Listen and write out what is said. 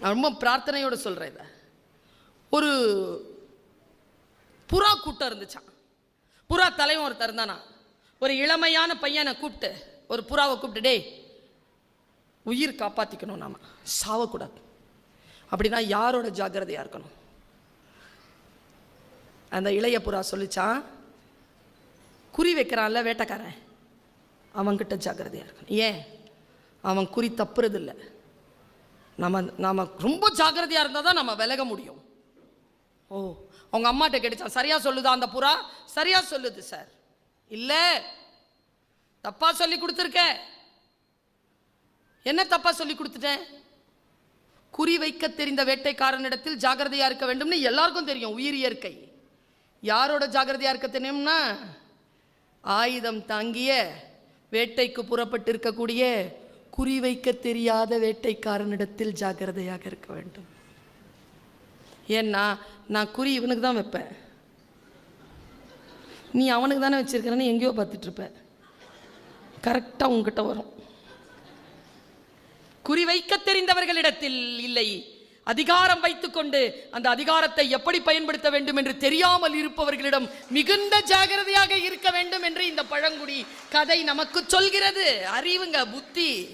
நான் ரொம்ப பிரார்த்தனையோட சொல்கிறேன் இதை. ஒரு புறா கூட்டம் இருந்துச்சான் புறா தலைவன் ஒருத்தர் இருந்தானா. ஒரு இளமையான பையனை கூப்பிட்டு ஒரு புறாவை கூப்பிட்டு டேய் உயிர் காப்பாற்றிக்கணும் நாம். சாவக்கூடாது. அப்படின்னா யாரோட ஜாக்கிரதையாக இருக்கணும்? அந்த இளைய புறா சொல்லிச்சான் குறி வைக்கிறான்ல வேட்டைக்காரன். அவன்கிட்ட ஜாக்கிரதையாக இருக்கணும். ஏன்? அவன் குறி தப்புறதில்லை. நம்ம நாம ரொம்ப ஜாக்கிரதையாக இருந்தால் தான் நம்ம விலக முடியும். ஓ அவங்க அம்மாட்ட கேட்டுச்சான் சரியா சொல்லுதா அந்த புறா? சரியா சொல்லுது சார் இல்லை. தப்பா சொல்லி கொடுத்துருக்க. என்ன தப்பா சொல்லி கொடுத்துட்டேன்? குறி வைக்க தெரிந்த வேட்டைக்காரனிடத்தில் ஜாக்கிரதையா இருக்க வேண்டும்னு எல்லாருக்கும் தெரியும் உயிர் இயற்கை. யாரோட ஜாக்கிரதையா இருக்க தெரியும்னா? ஆயுதம் தாங்கிய வேட்டைக்கு புறப்பட்டு இருக்கக்கூடிய குறி வைக்க தெரியாத வேட்டைக்காரனிடத்தில் ஜாக்கிரதையாக இருக்க வேண்டும். ஏன்னா நான் குறி இவனுக்கு தான் வைப்பேன். நீ அவனுக்கு தானே வச்சுருக்கிறன்னு எங்கேயோ பார்த்துட்ருப்ப கரெக்டாக உங்ககிட்ட வரும். குறி வைக்க தெரிந்தவர்களிடத்தில் இல்லை. அதிகாரம் வைத்துக்கொண்டு அந்த அதிகாரத்தை எப்படி பயன்படுத்த வேண்டும் என்று தெரியாமல் இருப்பவர்களிடம் மிகுந்த ஜாகிரதையாக இருக்க வேண்டும் என்று இந்த பழங்குடி கதை நமக்கு சொல்கிறது. அறிவுங்க புத்தி.